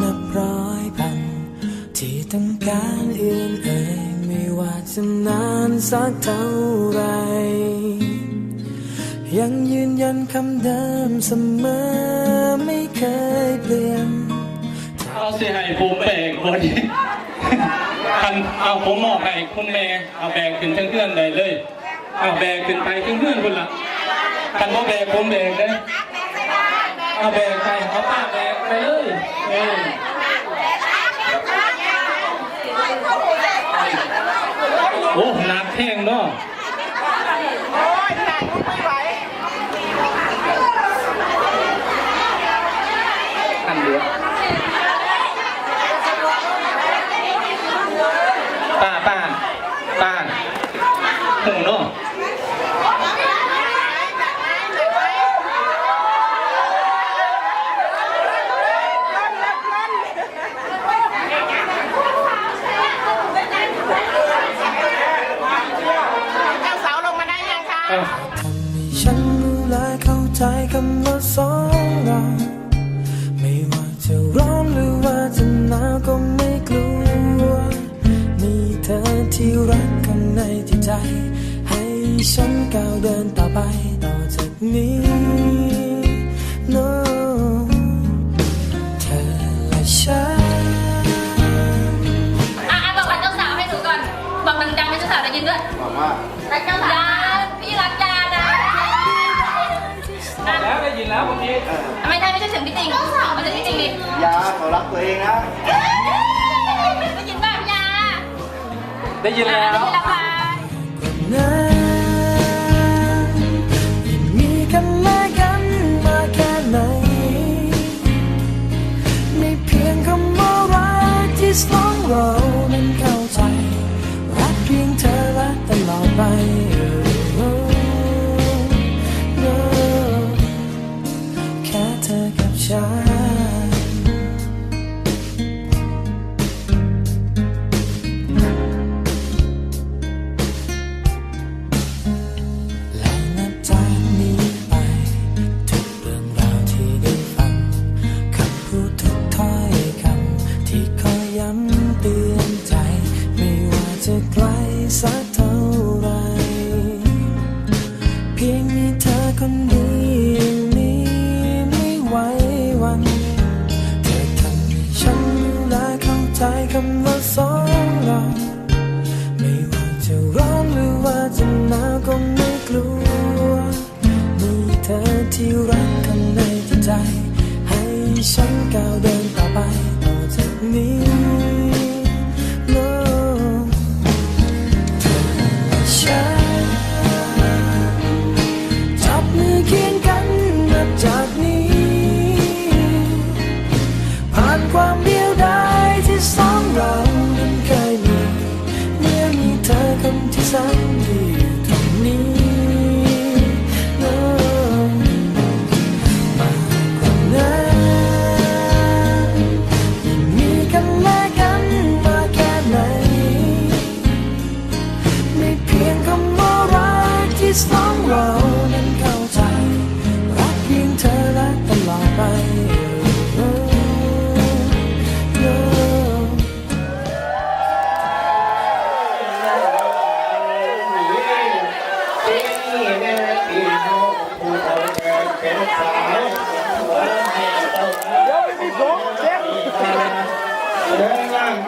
นับร้อยพัน ที่ต้องการเอื่นเอ่ยไม่ว่าจะนานสักเท่าไร ยังยืนยันคำเดิมเสมอไม่เคยเปลี่ยนเอาสิให้ผมแบกคนคันเอาผมมอบให้คุณแม่เอาแบกขึ้นเครื่องๆได้เลย เอาแบกขึ้นไปเครื่องๆคุณละคันบ่แบกผมแบกได้ เอาแบกไปเอาป้าแบกไปเลยเออโอ้หนักแท่งเนาะ คำว่าสองเราไม่ว่าจะร้อนหรือว่าจะหนาวก็ไม่กลัว มีเธอที่รักข้างในจิตใจ ให้ฉันก้าวเดินต่อไปต่อจากนี้ no เธอและฉันอะอะบอกรักเจ้าสาวให้หนูก่อน บอกดังๆให้เจ้าสาวได้ยินด้วยบอกว่ารักเจ้าสาว แล้วได้ยินแล้วเมื่อกี้ไม่ใช่ไม่ใช่ถึงพี่ติงมันจะพี่ติงดิยาเขารักตัวเองนะได้ยินป่ะพี่ยาได้ยินแล้ว อที่รักข้างในจิตใจ ให้ฉันก้าวเดินต่อไปต่อจากนี้ No เธอและฉันจับมือเคียงกันนับจากนี้ ผ่านความเดียวดายที่สองเรานั้นเคยมี เมื่อมีเธอคนที่แสนดี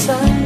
sun.